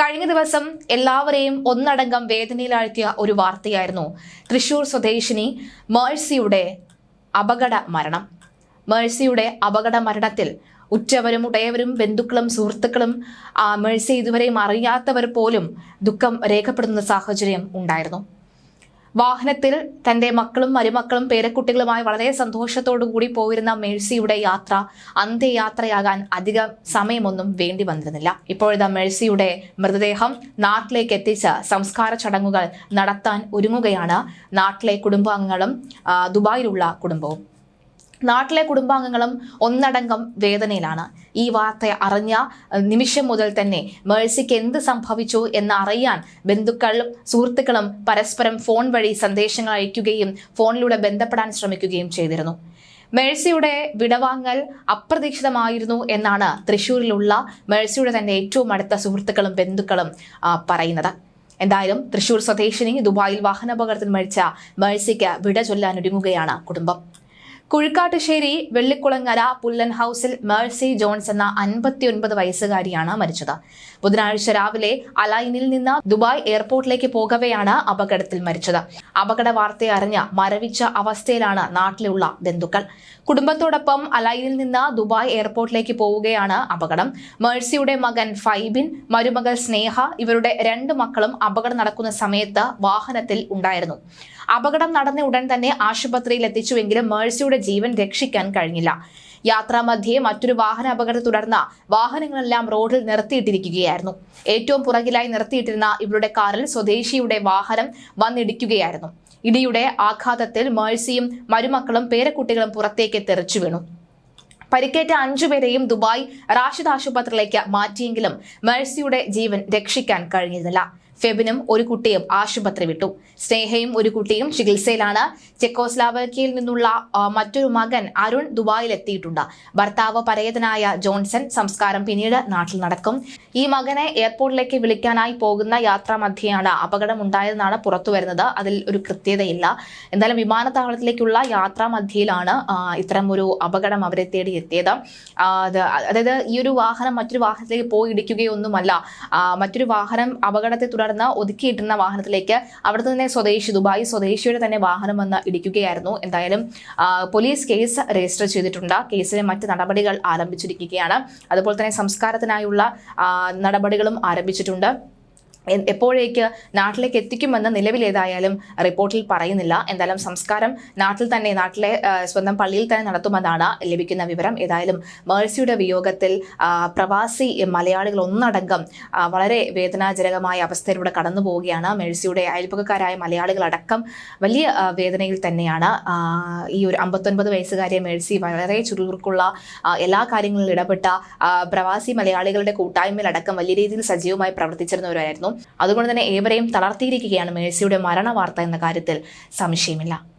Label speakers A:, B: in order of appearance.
A: കഴിഞ്ഞ ദിവസം എല്ലാവരെയും ഒന്നടങ്കം വേദനയിലാഴ്ത്തിയ ഒരു വാർത്തയായിരുന്നു. തൃശൂർ സ്വദേശിനി മേഴ്സിയുടെ അപകട മരണം. മേഴ്സിയുടെ അപകട മരണത്തിൽ ഉറ്റവരും ഉടയവരും ബന്ധുക്കളും സുഹൃത്തുക്കളും മേഴ്സി ഇതുവരെയും അറിയാത്തവർ പോലും ദുഃഖം രേഖപ്പെടുത്തുന്ന സാഹചര്യം ഉണ്ടായിരുന്നു. വാഹനത്തിൽ തന്റെ മക്കളും മരുമക്കളും പേരക്കുട്ടികളുമായി വളരെ സന്തോഷത്തോടു കൂടി പോയിരുന്ന മേഴ്സിയുടെ യാത്ര അന്ത്യയാത്രയാകാൻ അധികം സമയമൊന്നും വേണ്ടി വന്നിരുന്നില്ല. ഇപ്പോഴത്തെ മേഴ്സിയുടെ മൃതദേഹം നാട്ടിലേക്ക് എത്തിച്ച് സംസ്കാര ചടങ്ങുകൾ നടത്താൻ ഒരുങ്ങുകയാണ് നാട്ടിലെ കുടുംബാംഗങ്ങളും ദുബായിലുള്ള കുടുംബവും. നാട്ടിലെ കുടുംബാംഗങ്ങളും ഒന്നടങ്കം വേദനയിലാണ്. ഈ വാർത്ത അറിഞ്ഞ നിമിഷം മുതൽ തന്നെ മേഴ്സിക്ക് എന്ത് സംഭവിച്ചു എന്ന് അറിയാൻ ബന്ധുക്കളും സുഹൃത്തുക്കളും പരസ്പരം ഫോൺ വഴി സന്ദേശങ്ങൾ അയക്കുകയും ഫോണിലൂടെ ബന്ധപ്പെടാൻ ശ്രമിക്കുകയും ചെയ്തിരുന്നു. മേഴ്സിയുടെ വിടവാങ്ങൽ അപ്രതീക്ഷിതമായിരുന്നു എന്നാണ് തൃശൂരിലുള്ള മേഴ്സിയുടെ തന്നെ ഏറ്റവും അടുത്ത സുഹൃത്തുക്കളും ബന്ധുക്കളും പറയുന്നത്. എന്തായാലും തൃശൂർ സ്വദേശിനി ദുബായിൽ വാഹനാപകടത്തിൽ മരിച്ച മേഴ്സിക്ക് വിട ചൊല്ലാൻ ഒരുങ്ങുകയാണ് കുടുംബം. കുഴിക്കാട്ടുശ്ശേരി വെള്ളിക്കുളങ്ങര പുല്ലൻ ഹൌസിൽ മേഴ്സി ജോൺസ് എന്ന അൻപത്തിയൊൻപത് വയസ്സുകാരിയാണ് മരിച്ചത്. ബുധനാഴ്ച രാവിലെ അലൈനിൽ നിന്ന് ദുബായ് എയർപോർട്ടിലേക്ക് പോകവെയാണ് അപകടത്തിൽ മരിച്ചത്. അപകട വാർത്ത അറിഞ്ഞ് മരവിച്ച അവസ്ഥയിലാണ് നാട്ടിലുള്ള ബന്ധുക്കൾ. കുടുംബത്തോടൊപ്പം അലൈനിൽ നിന്ന് ദുബായ് എയർപോർട്ടിലേക്ക് പോവുകയാണ് അപകടം. മേഴ്സിയുടെ മകൻ ഫൈബിൻ മരുമകൾ സ്നേഹ ഇവരുടെ രണ്ട് മക്കളും അപകടം നടക്കുന്ന സമയത്ത് വാഹനത്തിൽ ഉണ്ടായിരുന്നു. അപകടം നടന്ന ഉടൻ തന്നെ ആശുപത്രിയിൽ എത്തിച്ചുവെങ്കിലും മേഴ്സിയുടെ ജീവൻ രക്ഷിക്കാൻ കഴിഞ്ഞില്ല. യാത്രാമധ്യേ മറ്റൊരു വാഹന അപകടത്തെ തുടർന്ന് വാഹനങ്ങളെല്ലാം റോഡിൽ നിർത്തിയിട്ടിരിക്കുകയായിരുന്നു. ഏറ്റവും പുറകിലായി നിർത്തിയിട്ടിരുന്ന ഇവരുടെ കാറിൽ സ്വദേശിയുടെ വാഹനം വന്നിടിക്കുകയായിരുന്നു. ഇടിയുടെ ആഘാതത്തിൽ മേഴ്സിയും മരുമക്കളും പേരക്കുട്ടികളും പുറത്തേക്ക് തെറിച്ചു വീണു. പരിക്കേറ്റ അഞ്ചുപേരെയും ദുബായ് റാഷിദ് ആശുപത്രിയിലേക്ക് മാറ്റിയെങ്കിലും മേഴ്സിയുടെ ജീവൻ രക്ഷിക്കാൻ കഴിഞ്ഞിരുന്നില്ല. ഫെബിനും ഒരു കുട്ടിയും ആശുപത്രി വിട്ടു. സ്നേഹയും ഒരു കുട്ടിയും ചികിത്സയിലാണ്. ചെക്കോസ്ലാവക്കിയിൽ നിന്നുള്ള മറ്റൊരു മകൻ അരുൺ ദുബായിലെത്തിയിട്ടുണ്ട്. ഭർത്താവ് പരേതനായ ജോൺസൺ സംസ്കാരം പിന്നീട് നാട്ടിൽ നടക്കും. ഈ മകനെ എയർപോർട്ടിലേക്ക് വിളിക്കാനായി പോകുന്ന യാത്രാ മധ്യയാണ് അപകടം ഉണ്ടായതെന്നാണ് പുറത്തു വരുന്നത്. അതിൽ ഒരു കൃത്യതയില്ല. എന്തായാലും വിമാനത്താവളത്തിലേക്കുള്ള യാത്രാ മധ്യയിലാണ് ഇത്തരം ഒരു അപകടം അവരെ തേടി എത്തിയത്. അതായത് ഈ ഒരു വാഹനം മറ്റൊരു വാഹനത്തിലേക്ക് പോയി ഇടിക്കുകയൊന്നുമല്ല. മറ്റൊരു വാഹനം അപകടത്തെ തുടർന്ന് ഒതുക്കിയിട്ടിരുന്ന വാഹനത്തിലേക്ക് അവിടെ തന്നെ സ്വദേശി ദുബായ് സ്വദേശിയുടെ തന്നെ വാഹനം വന്ന് ഇടിക്കുകയായിരുന്നു. എന്തായാലും പോലീസ് കേസ് രജിസ്റ്റർ ചെയ്തിട്ടുണ്ട്. കേസിലെ മറ്റ് നടപടികൾ ആരംഭിച്ചിരിക്കുകയാണ്. അതുപോലെ തന്നെ സംസ്കാരത്തിനായുള്ള നടപടികളും ആരംഭിച്ചിട്ടുണ്ട്. എപ്പോഴേക്ക് നാട്ടിലേക്ക് എത്തിക്കുമെന്ന് നിലവിൽ ഏതായാലും റിപ്പോർട്ടിൽ പറയുന്നില്ല. എന്തായാലും സംസ്കാരം നാട്ടിൽ തന്നെ നാട്ടിലെ സ്വന്തം പള്ളിയിൽ തന്നെ നടത്തുമെന്നാണ് ലഭിക്കുന്ന വിവരം. ഏതായാലും മേഴ്സിയുടെ വിയോഗത്തിൽ പ്രവാസി മലയാളികൾ ഒന്നടങ്കം വളരെ വേദനാജനകമായ അവസ്ഥയിലൂടെ കടന്നു പോവുകയാണ്. മേഴ്സിയുടെ അയൽപ്പക്കക്കാരായ മലയാളികളടക്കം വലിയ വേദനയിൽ തന്നെയാണ്. ഈ ഒരു അമ്പത്തൊൻപത് വയസ്സുകാരിയെ മേഴ്സി വളരെ ചുരുക്കുള്ള എല്ലാ കാര്യങ്ങളിലും ഇടപെട്ട പ്രവാസി മലയാളികളുടെ കൂട്ടായ്മയിലടക്കം വലിയ രീതിയിൽ സജീവമായി പ്രവർത്തിച്ചിരുന്നവരായിരുന്നു. അതുകൊണ്ട് തന്നെ ഏവരെയും തളർത്തിയിരിക്കുകയാണ് മേഴ്സിയുടെ മരണ വാർത്ത എന്ന കാര്യത്തിൽ സംശയമില്ല.